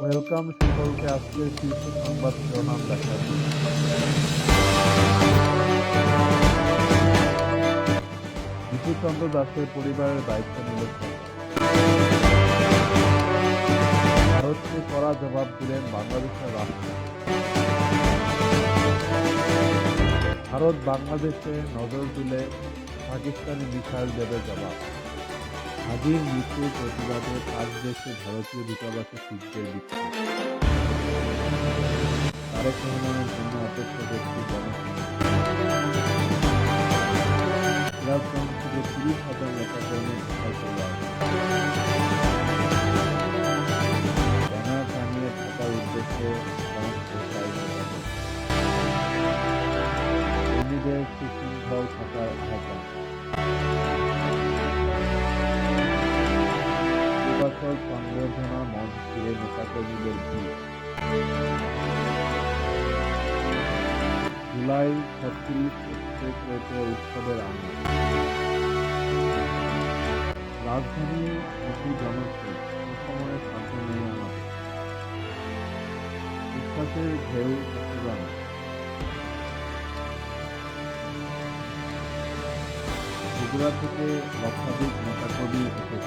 Welcome সকলকে আজকের শীর্ষ সংবাদ শিরোনাম দেখা বিপুচন্দ্র দাসের পরিবারের দায়িত্ব নিল ভারতকে কড়া জবাব দিলেন বাংলাদেশের রাষ্ট্রপতি ভারত বাংলাদেশে নজর দিলে পাকিস্তানি মিসাইল দেবে জবাব হাজির মৃত্যুর প্রতিবাদে পাঁচ দেশে ভারতীয় দূতাবাসে শিল্পের বিক্ষোভ। তারেক রহমানের জন্য অপেক্ষা করছে জনসংখ্যা তিরিশ হাজার নেতাকর্মী কোথায় চলে আসে ব্যানার টানিয়ে ঢাকার উদ্দেশ্যে থাকার সংবর্ধনা মঞ্চ ঘিরে নেতাকর্মীদের ভিড় জুলাই ছত্রিশ উৎসবের আনন্দ রাজধানী অতি জনপ্রিয় সময়ে শান্ত নেই আমাদের উচ্ছ্বাসের ঢেউ চট্টগ্রামে ত্রিপুরা থেকে লক্ষাধিক নেতাকর্মী এসেছে